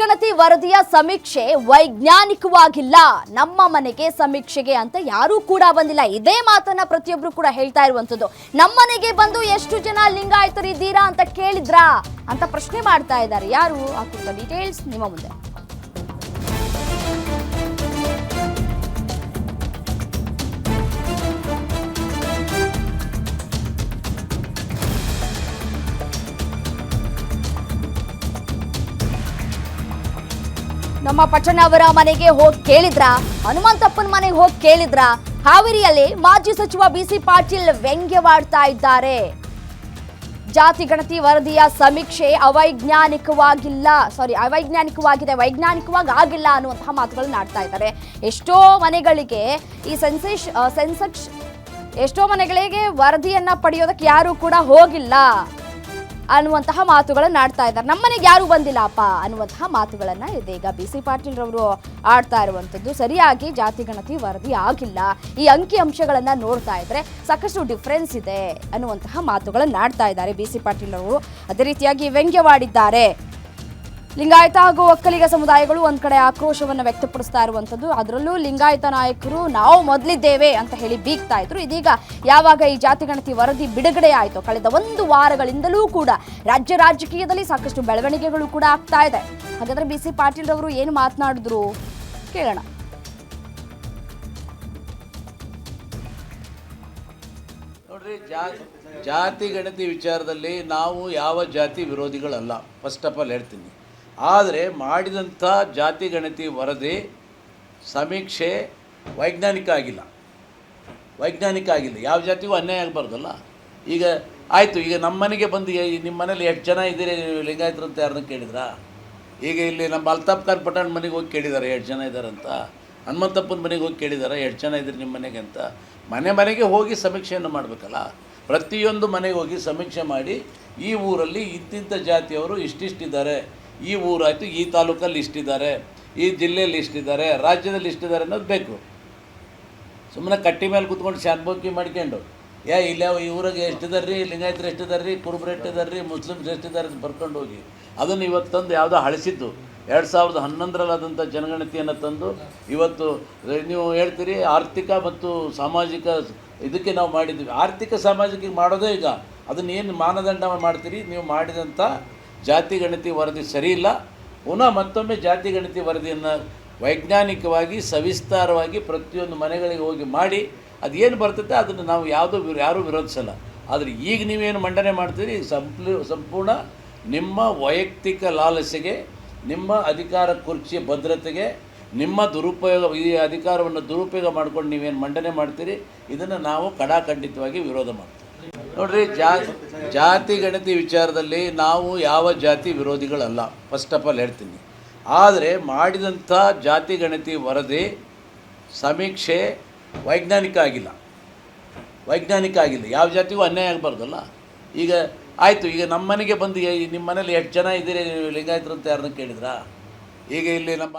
ಗಣತಿ ವರದಿಯ ಸಮೀಕ್ಷೆ ವೈಜ್ಞಾನಿಕವಾಗಿಲ್ಲ. ನಮ್ಮ ಮನೆಗೆ ಸಮೀಕ್ಷೆಗೆ ಅಂತ ಯಾರೂ ಕೂಡ ಬಂದಿಲ್ಲ. ಇದೇ ಮಾತನ್ನ ಪ್ರತಿಯೊಬ್ರು ಕೂಡ ಹೇಳ್ತಾ ಇರುವಂತದ್ದು. ನಮ್ಮನೆಗೆ ಬಂದು ಎಷ್ಟು ಜನ ಲಿಂಗಾಯತರಿದ್ದೀರಾ ಅಂತ ಕೇಳಿದ್ರಾ ಅಂತ ಪ್ರಶ್ನೆ ಮಾಡ್ತಾ ಇದ್ದಾರೆ. ಯಾರು? ಕುರಿತ ಡೀಟೇಲ್ಸ್ ನಿಮ್ಮ ಮುಂದೆ. ನಮ್ಮ ಪಟ್ಟಣ ಅವರ ಮನೆಗೆ ಹೋಗಿ ಕೇಳಿದ್ರ? ಹನುಮಂತಪ್ಪನ ಮನೆಗೆ ಹೋಗಿ ಕೇಳಿದ್ರ? ಹಾವೇರಿಯಲ್ಲಿ ಮಾಜಿ ಸಚಿವ ಬಿಸಿ ಪಾಟೀಲ್ ವ್ಯಂಗ್ಯವಾಡ್ತಾ ಇದ್ದಾರೆ. ಜಾತಿ, ಗಣತಿ, ವರದಿಯ ಸಮೀಕ್ಷೆ ಅವೈಜ್ಞಾನಿಕವಾಗಿಲ್ಲ. ಸಾರಿ ಅವೈಜ್ಞಾನಿಕವಾಗಿದೆ, ವೈಜ್ಞಾನಿಕವಾಗಿ ಆಗಿಲ್ಲ ಅನ್ನುವಂತಹ ಮಾತುಗಳನ್ನ ಆಡ್ತಾ ಇದ್ದಾರೆ. ಎಷ್ಟೋ ಮನೆಗಳಿಗೆ ಈ ಸೆನ್ಸೇಷ್ ಸೆನ್ಸಕ್ಷ ಎಷ್ಟೋ ಮನೆಗಳಿಗೆ ವರದಿಯನ್ನ ಪಡೆಯೋದಕ್ಕೆ ಯಾರು ಕೂಡ ಹೋಗಿಲ್ಲ. ಅನ್ನುವಂತಹ ಮಾತುಗಳನ್ನ ಆಡ್ತಾ ಇದ್ದಾರೆ. ನಮ್ಮನೆಗೆ ಯಾರು ಬಂದಿಲ್ಲಪ್ಪ ಅನ್ನುವಂತಹ ಮಾತುಗಳನ್ನ ಈಗ ಬಿ ಸಿ ಪಾಟೀಲ್ ರವರು ಆಡ್ತಾ ಇರುವಂತದ್ದು ಸರಿಯಾಗಿ ಜಾತಿ ಗಣತಿ ವರದಿ ಆಗಿಲ್ಲ. ಈ ಅಂಕಿ ಅಂಶಗಳನ್ನ ನೋಡ್ತಾ ಇದ್ರೆ ಸಾಕಷ್ಟು ಡಿಫ್ರೆನ್ಸ್ ಇದೆ ಅನ್ನುವಂತಹ ಮಾತುಗಳನ್ನ ಆಡ್ತಾ ಇದ್ದಾರೆ ಬಿ ಸಿ ಪಾಟೀಲ್ ರವರು ಅದೇ ರೀತಿಯಾಗಿ ವ್ಯಂಗ್ಯವಾಡಿದ್ದಾರೆ. ಲಿಂಗಾಯತ ಹಾಗೂ ಒಕ್ಕಲಿಗ ಸಮುದಾಯಗಳು ಒಂದ್ ಕಡೆ ಆಕ್ರೋಶವನ್ನು ವ್ಯಕ್ತಪಡಿಸ್ತಾ ಇರುವಂತದ್ದು. ಅದರಲ್ಲೂ ಲಿಂಗಾಯತ ನಾಯಕರು, ನಾವು ಮೊದಲಿದ್ದೇವೆ ಅಂತ ಹೇಳಿ ಬೀಗ್ತಾ ಇದ್ರು. ಇದೀಗ ಯಾವಾಗ ಈ ಜಾತಿ ಗಣತಿ ವರದಿ ಬಿಡುಗಡೆ ಆಯಿತು, ಕಳೆದ ಒಂದು ವಾರಗಳಿಂದಲೂ ಕೂಡ ರಾಜ್ಯ ರಾಜಕೀಯದಲ್ಲಿ ಸಾಕಷ್ಟು ಬೆಳವಣಿಗೆಗಳು ಕೂಡ ಆಗ್ತಾ ಇದೆ. ಹಾಗಾದ್ರೆ ಬಿ ಸಿ ಪಾಟೀಲ್ ಅವರು ಏನು ಮಾತನಾಡಿದ್ರು? ಕೇಳೋಣ. ನೋಡ್ರಿ, ಜಾತಿ ಗಣತಿ ವಿಚಾರದಲ್ಲಿ ನಾವು ಯಾವ ಜಾತಿ ವಿರೋಧಿಗಳಲ್ಲ. ಫಸ್ಟ್ ಆಫ್ ಆಲ್ ಹೇಳ್ತೀನಿ. ಆದರೆ ಮಾಡಿದಂಥ ಜಾತಿ ಗಣತಿ ವರದಿ ಸಮೀಕ್ಷೆ ವೈಜ್ಞಾನಿಕ ಆಗಿಲ್ಲ. ವೈಜ್ಞಾನಿಕ ಆಗಿಲ್ಲ. ಯಾವ ಜಾತಿಗೂ ಅನ್ಯಾಯ ಆಗಬಾರ್ದಲ್ಲ? ಈಗ ಆಯಿತು, ಈಗ ನಮ್ಮ ಮನೆಗೆ ಬಂದು ನಿಮ್ಮ ಮನೇಲಿ ಎಷ್ಟು ಜನ ಇದ್ದೀರಿ ಲಿಂಗಾಯತರು ಅಂತ ಯಾರನ್ನ ಕೇಳಿದ್ರಾ? ಈಗ ಇಲ್ಲಿ ನಮ್ಮ ಅಲ್ತಾಫ್ ಪಠಾಣ್ ಮನೆಗೆ ಹೋಗಿ ಕೇಳಿದ್ದಾರೆ ಎಷ್ಟು ಜನ ಇದ್ದಾರಂತ ಹನುಮಂತಪ್ಪನ ಮನೆಗೆ ಹೋಗಿ ಕೇಳಿದ್ದಾರೆ ಎಷ್ಟು ಜನ ಇದ್ದೀರಿ ನಿಮ್ಮ ಮನೆಗೆ ಅಂತ. ಮನೆ ಮನೆಗೆ ಹೋಗಿ ಸಮೀಕ್ಷೆಯನ್ನು ಮಾಡಬೇಕಲ್ಲ? ಪ್ರತಿಯೊಂದು ಮನೆಗೆ ಹೋಗಿ ಸಮೀಕ್ಷೆ ಮಾಡಿ ಈ ಊರಲ್ಲಿ ಇಂತಿಂಥ ಜಾತಿಯವರು ಇಷ್ಟಿಷ್ಟಿದ್ದಾರೆ. ಈ ಊರಾಯಿತು, ಈ ತಾಲೂಕಲ್ಲಿ ಇಷ್ಟಿದ್ದಾರೆ, ಈ ಜಿಲ್ಲೆಯಲ್ಲಿ ಇಷ್ಟಿದ್ದಾರೆ, ರಾಜ್ಯದಲ್ಲಿ ಇಷ್ಟಿದ್ದಾರೆ ಅನ್ನೋದು ಬೇಕು. ಸುಮ್ಮನೆ ಕಟ್ಟಿ ಮೇಲೆ ಕುತ್ಕೊಂಡು ಶಾನ್ಬೋಕಿ ಮಾಡ್ಕೊಂಡು ಯಾ ಇಲ್ಲ ಈ ಊರಿಗೆ ಎಷ್ಟಿದ್ದಾರೆ ರೀ ಲಿಂಗಾಯತರು ಎಷ್ಟಿದ್ದಾರೆ ರೀ ಕುರುಬ್ರು ಎಷ್ಟಿದ್ದಾರೆ ರೀ ಮುಸ್ಲಿಮ್ಸ್ ಎಷ್ಟಿದ್ದಾರೆ ಅಂತ ಬರ್ಕೊಂಡು ಹೋಗಿ. ಅದನ್ನು ಇವತ್ತು ತಂದು ಯಾವುದೋ ಅಳಿಸಿದ್ದು. ಎರಡು ಸಾವಿರದ ಹನ್ನೊಂದರಲ್ಲಾದಂಥ ಜನಗಣತಿಯನ್ನು ತಂದು ಇವತ್ತು ನೀವು ಹೇಳ್ತೀರಿ, ಆರ್ಥಿಕ ಮತ್ತು ಸಾಮಾಜಿಕ ಇದಕ್ಕೆ ನಾವು ಮಾಡಿದ್ವಿ. ಆರ್ಥಿಕ, ಸಾಮಾಜಿಕ ಮಾಡೋದೇ ಈಗ. ಅದನ್ನ ಏನು ಮಾನದಂಡ ಮಾಡ್ತೀರಿ? ನೀವು ಮಾಡಿದಂಥ ಜಾತಿ ಗಣತಿ ವರದಿ ಸರಿಯಿಲ್ಲ ಪುನಃ ಮತ್ತೊಮ್ಮೆ ಜಾತಿ ಗಣತಿ ವರದಿಯನ್ನು ವೈಜ್ಞಾನಿಕವಾಗಿ, ಸವಿಸ್ತಾರವಾಗಿ ಪ್ರತಿಯೊಂದು ಮನೆಗಳಿಗೆ ಹೋಗಿ ಮಾಡಿ, ಅದೇನು ಬರ್ತದೆ ಅದನ್ನು ನಾವು ಯಾವುದೂ ಯಾರೂ ವಿರೋಧಿಸಲ್ಲ. ಆದರೆ ಈಗ ನೀವೇನು ಮಂಡನೆ ಮಾಡ್ತೀರಿ ಸಂಪೂರ್ಣ ನಿಮ್ಮ ವೈಯಕ್ತಿಕ ಲಾಲಸೆಗೆ, ನಿಮ್ಮ ಅಧಿಕಾರ ಕುರ್ಚಿಯ ಭದ್ರತೆಗೆ, ನಿಮ್ಮ ದುರುಪಯೋಗ, ಈ ಅಧಿಕಾರವನ್ನು ದುರುಪಯೋಗ ಮಾಡ್ಕೊಂಡು ನೀವೇನು ಮಂಡನೆ ಮಾಡ್ತೀರಿ, ಇದನ್ನು ನಾವು ಕಡಾಖಂಡಿತವಾಗಿ ವಿರೋಧ ಮಾಡ್ತೀವಿ. ನೋಡಿರಿ ಜಾ ಜಾತಿ ಗಣತಿ ವಿಚಾರದಲ್ಲಿ ನಾವು ಯಾವ ಜಾತಿ ವಿರೋಧಿಗಳಲ್ಲ. ಫಸ್ಟ್ ಆಫ್ ಆಲ್ ಹೇಳ್ತೀನಿ. ಆದರೆ ಮಾಡಿದಂಥ ಜಾತಿ ಗಣತಿ ವರದಿ ಸಮೀಕ್ಷೆ ವೈಜ್ಞಾನಿಕ ಆಗಿಲ್ಲ. ವೈಜ್ಞಾನಿಕ ಆಗಿಲ್ಲ. ಯಾವ ಜಾತಿಗೂ ಅನ್ಯಾಯ ಆಗಬಾರ್ದಲ್ಲ. ಈಗ ಆಯಿತು, ಈಗ ನಮ್ಮ ಮನೆಗೆ ಬಂದು ನಿಮ್ಮ ಮನೇಲಿ ಎಷ್ಟು ಜನ ಇದ್ದೀರಿ, ಲಿಂಗಾಯತರು ಅಂತ ಯಾರನ್ನ ಕೇಳಿದ್ರಾ? ಈಗ ಇಲ್ಲಿ ನಮ್ಮ